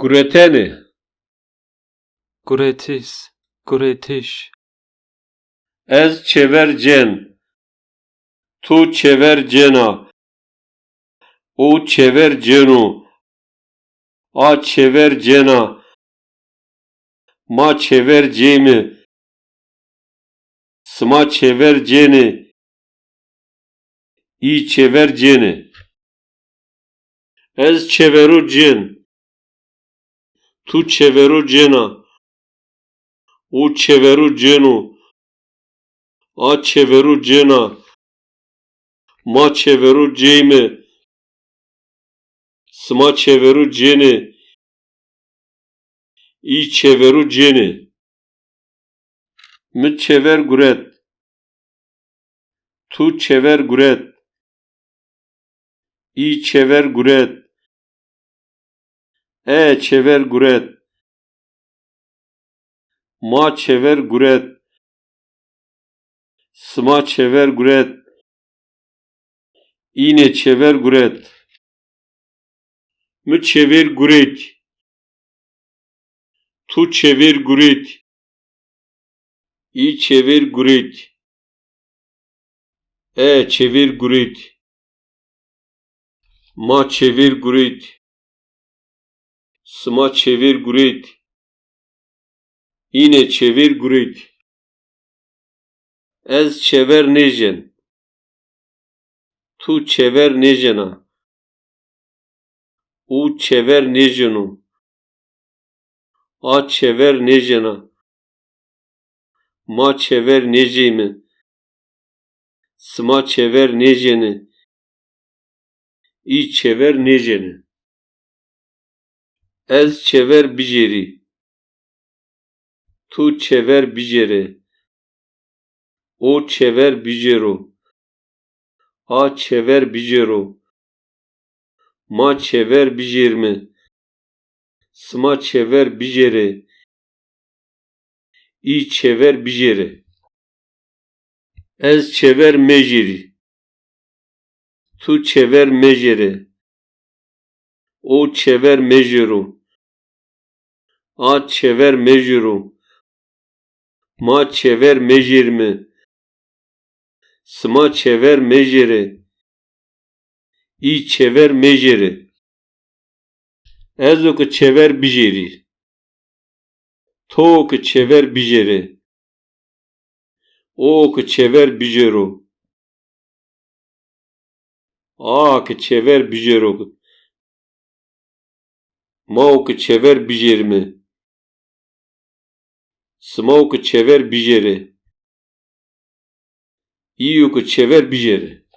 Gureteni. Guretis. Guretiş. Ez çevercen. Tu çevercena. O çevercenu. A çevercena. Ma çevercemi. Sma çeverceni. İ çeverceni. Ez çeverucen. Tu çeverucena. O çeverucenu. A çeverucena. Ma çeverucemi. Sma çeveruceni. İ çeveruceni. Mi çever guret. Tu çever guret. İ çever guret. E çever guret. Ma çever guret. Sma çever guret. İne çever guret. Mı çevir guret. Tu çevir guret. İ çevir guret. E çevir guret. Ma çevir guret. Sma çevir guret. İne çevir guret. Ez çever nejen. Tu çever nejena. U çever nejenu. A çever nejena. Ma çever nejemi. Sma çever nejeni. İ çever nejeni. Ez çever biceri. Tu çever biceri. O çever bicero. A çever bicero. Ma çever bicermi. Sma çever biceri. İ çever biceri. Ez çever meceri. Tu çever meceri. O çever mecero. A çever mecero. Ma çever mecermi. Sma çever meceri. İ çever meceri. Ezok çever biceri. Tok çever biceri. Ok çever bicero. Ak çever bicero. Mauk çever bicermi. Smauk çever biceri. İyuk çever biceri.